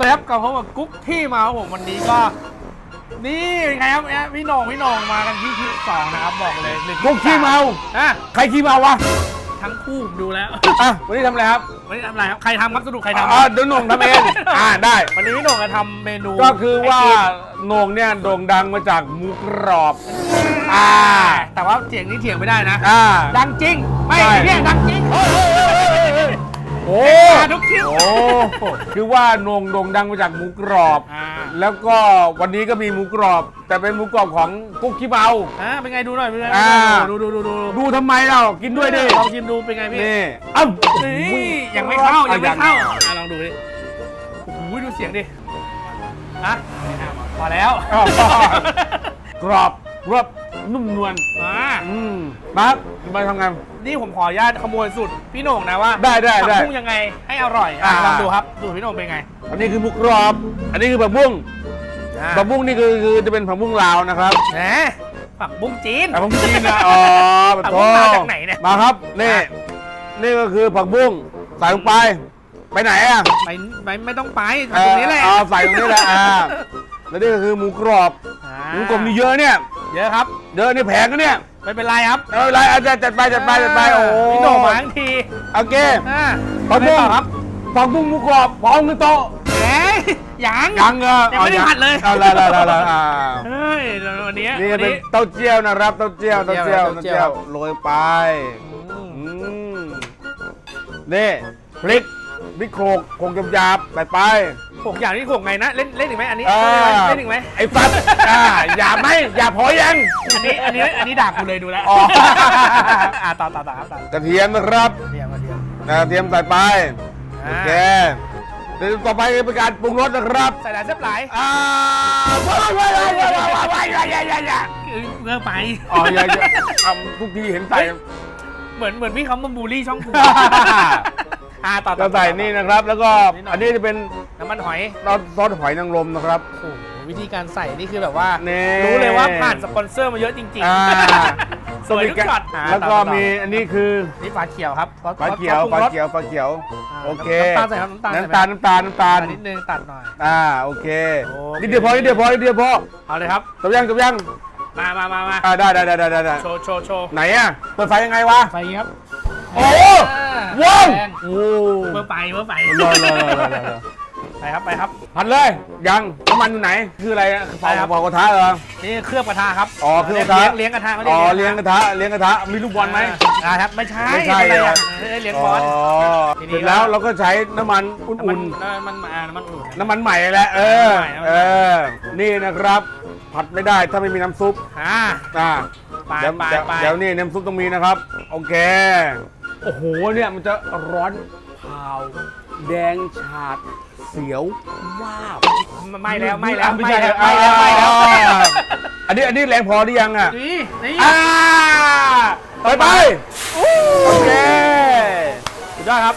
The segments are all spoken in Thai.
สวัสดีครับกลับพบกับกุ๊กที่มาครับผมวันนี้ก็ นี่เป็นไงครับเนี่ยพี่โหน่งพี่โหน่งมากันที่คลิปสองนะครับบอกเลยหรือพวกขี้เมา อะใครขี้เมาวะ ทั้งคู่ผมดูแล้วอะ วันนี้ทำอะไรครับวันนี้ทำอะไรครับใครทำครับสรุปใครทำอ่าเดี๋ยวหน่งทำเอง อ่า ได้ วันนี้พี่โหน่งจะทำเมนูก็คือว่าให้กินโหน่งเนี่ยโด่งดังมาจากหมูกรอบ อ่า แต่ว่าเถียงนี้เถียงไม่ได้นะ อ่า ดังจริง ไม่ใช่เนี่ยดังจริง โอ้มาทุกคลิป โอ้คือว่าโหน่งโด่งดังมาจากหมูกรอบ อ่า แล้วก็วันนี้ก็มีหมูกรอบ แต่เป็นหมูกรอบของกุ๊กขี้เมา อ่าเป็นไงดูหน่อยเป็นไงอ่า ดูดูดูดูดูทำไมเรากินด้วยดิลองชิมดูเป็นไงพี่นี่อ้าว นี่ยังไม่เข้ายังไม่อะเข้าอะลองดูดิโอ้โหดูเสียงดิอะพอแล้ว อ้าวกรอบรวบ นุ่มนวลอ่าอืมปั๊บมาทำงาน นี่ผมขออนุญาตขโมยสูตรพี่โหน่งนะว่าได้ได้ได้ผักบุ้งยังไงให้อร่อยอะอ่า ลองดูครับสูตรพี่โหน่งเป็นไงอันนี้คือหมุกกรอบ อันนี้คือผักบุ้งอ่าผักบุ้งนี่คือคือจะเป็นผักบุ้งลาวนะครับแหมผักบุ้งจีนผักบุ้งจีนนะอ๋อผักบุ้งมาจากไหนเนี่ย มาครับนี่นี่ก็คือผักบุ้งใส่ลงไป ไปไหนอะ ไปไม่ไม่ต้องไปทำตรงนี้แหละเออใส่ตรงนี้แหละอ่าแล้วนี่ก็คือหมูกรอบอ่าหมูกรอบมีเยอะเนี่ย เยอะครับ เยอะนี่แพงนะเนี่ยไม่เป็นไรครับเอาอะไรอาจารย์จัดไปจัดไปจัดไปโอ้โหพี่โหน่งมาทั้งทีโอเคอ่าผักบุ้งไปต่อครับผักบุ้งหมูกรอบพร้อมกันโต๊ะแหมยังยังเหรอยังไม่ได้ผัดเลยเอาละละละละอ่าเฮ้ยวันนี้นี่วันเป็นนี้เต้าเจี้ยวนะครับเต้าเจี้ยวเต้าเจี้ยวเต้าเต้าเจี้เจี้ยยววโรยไปอืมอืมนี่พริกพริกโขลกโขลกหยาบๆใส่ไป หกอย่างนี้หกไงนะ เล่นเล่นอีงไหมอันนี้เล่นอีงไหมไอ้ฟัดอย่าไม่อย่าพอยัง อันนี้อันนี้อันนี้ด่ากูเลยดูแล้วอ๋อ อ่าต่อต่อต่อครับกระเทียมนะครับเดี๋ยวมาเทียมนะกระเทียมใส่ไปโอเคเดี๋ยวต่อไปเป็นการปรุงรสนะครับใส่หลายเส้นหลายอ่าว้าวว้าวว้าวว้าวว้าวว้าวอย่าอย่าอย่าอย่าเงื่อไปอ๋ออย่าอย่าทำทุกทีเห็นใส่ เหมือนเหมือนพี่เขามาบูลลี่ช่องกูอ่าต่อต่อต่อ ก็ใส่นี่นะครับ แล้วก็อันนี้จะเป็น น้ำมันหอยซอสหอยนางรมนะครับ โอ้โหวิธีการใส่นี่คือแบบว่านี่รู้เลยว่าผ่านสปอนเซอร์มาเยอะจริงอ่าๆสวยทุกช็อตอ่าแล้วก็ต่อต่อมีอันนี้คือนี่ฝาเขียวครับซอสปลาเขียวซอสปรุงปลารสเขียวปลาเขียวาโอเค น้ำตาลใส่ครับน้ำตาลน้ำตาลน้ำตาลน้ำตาตาลลนิดนึงตัดหน่อย อ่าโอเคโอเค นิดเดียวพอนิดเดียวพอนิดเดียวพอเอาเลยครับ จบยังจบยังมามามามาอ่าได้ได้ได้ได้ได้ได้โชว์โชว์โชว์ไหนอะเปิดไฟยังไงวะ ไฟอย่างงี้ครับโอ้อ่าว้าวแรงโอ้เมื่อไปเมื่อไปรอรอรอรอรอ ไปครับไปครับผัดเลย ยังน้ำมันอยู่ไหน คืออะไรอะใช่ครับเผากระทะเหรอ นี่เคลือบกระทะครับอ๋อเคลือบกระทะ เลี้ยงเลี้ยงกระทะเขาอ๋อรีเลี้ยงกระทะเลี้ยงกระทะมีลูกบอลไหม อ่าครับไม่ใช่ไม่ใช่อะไรเหรออะเอ้ยเลี้ยงบอล ทีนี้ เสร็จแล้วก็เราก็ใช้น้ำมันอุน้ำมั่นนน้ำมันอ่าน้ำมันอุ่นๆน้ำมันใหม่แหละเออ น้ำมันใหม่น้ำมันใหม่ เออ นี่นะครับ ผัดไม่ได้ถ้าไม่มีน้ำซุปอ่า อ่าไปเดี๋ยวไปเดี๋ยวไป เดี๋ยวนี่น้ำซุปต้องมีนะครับ โอเค โอ้โหเนี่ยมันจะร้อนเผาแดงฉาด เสียวว้าวไม่แล้วไม่แล้วอะไม่ใช่แล้วไม่แล้วไม่แล้วอ่าอันนี้อันนี้แรงพอหรือยังอะนี่นี่อ่าไปไปโอเคสุดยอดครับ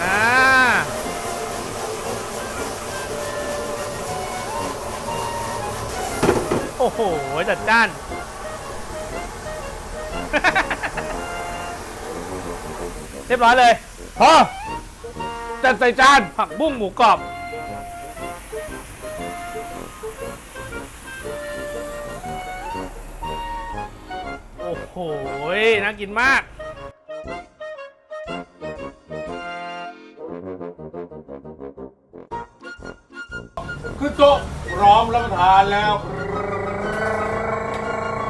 อ่าโอ้โหจัดจ้านเรียบร้อยเลยพอ จัดใส่จาน ผักบุ้งหมูกรอบ โอ้โห น่ากินมาก คือโต๊ะพร้อมรับประทานแล้ว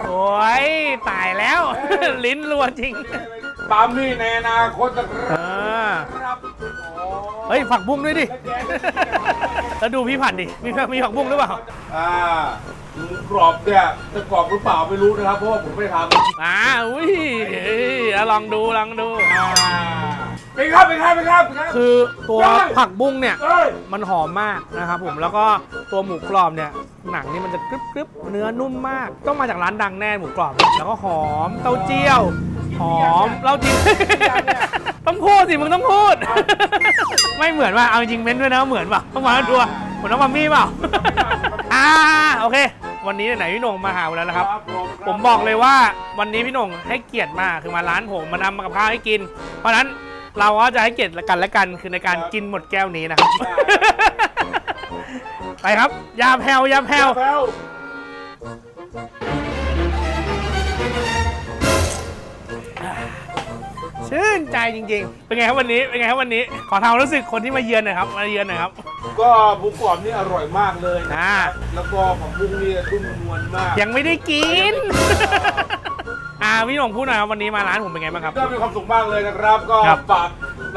โอ้ย ตายแล้ว ลิ้นรัวจริง ตามนี่ในอนาคตนะคเออรับเฮ้ยผักบุ้งด้วยดิ แล้วดูพี่ผัดดิ มีมีผักบุ้งหรือเปล่า อ่าหมูกรอบเนี่ยจะกรอบหรือเปล่าไม่รู้นะครับ เพราะว่าผมไม่ทำอ่า อุ้ยเอ้ยเอาลองดูลองดู อ่าเป็นครับเป็นครับเป็นครับเป็นครับ คือตัวผักบุ้งเนี่ย เอ้ยมันหอมมากนะครับผม แล้วก็ตัวหมูกรอบเนี่ย หนังนี่มันจะกรึบกรึบเนื้อนุ่มมาก ต้องมาจากร้านดังแน่หมูกรอบเนี่ยแล้วก็หอมเต้าเจี้ยว หอมเหล้าจีนต้องพูดสิมึงต้องพูด ไม่เหมือนว่าเอาจริงๆเม้นด้วยนะเหมือนเปล่าต้องมาแล้วทัวร์เหมือนน้องมัมมี่เปล่าอ่าโอเค วันนี้ไหนๆพี่โหน่งมาหาผมแล้วนะครับ ผมบอกเลยว่าวันนี้พี่โหน่งให้เกียรติมากคือมาร้านผมมานำกับข้าวให้กิน เพราะฉะนั้นเราก็จะให้เกียรติกันและกันคือในการกินหมดแก้วนี้นะครับไปครับยาแผ่วยาแผ่วแพ้ว ชื่นใจจริงๆ เป็นไงครับวันนี้ เป็นไงครับวันนี้ ขอทำรู้สึกคนที่มาเยือนหน่อยครับ มาเยือนหน่อยครับ ก็หมูกรอบนี่อร่อยมากเลยอ่า แล้วก็ผักบุ้งนี่นุ่มนวลมากยังไม่ได้กิน อ่าพี่หน่งพูดหน่อยครับวันนี้มาร้านผมเป็นไงบ้างครับ ก็มีความสุขมากเลยนะครับ ก็ครับ ฝาก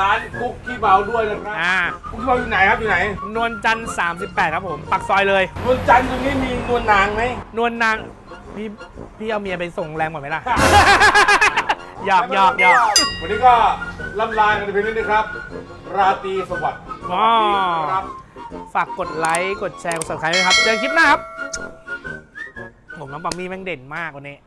ร้านคุกขี้เบาด้วยนะครับอ่าคุกขี้เบาอยู่ไหนครับอยู่ไหนนวลจันทร์38 ครับผม ปักซอยเลย นวลจันทร์ตรงนี้มีนวลนางไหม นวลนางพี่พี่เอาเมียไปส่งแรงหมดไหมล่ะ หยอกหยอกหยอกวันนี้ก็ล่ำลากันไปเพียงนี้นะครับ ราตรีสวัสดิ์อ๋อครับ ฝากกดไลค์ กดแชร์ กด subscribe ด้วยครับ เจอกันคลิปหน้าครับ ผมน้องปัมมี่แม่งเด่นมากวันนี้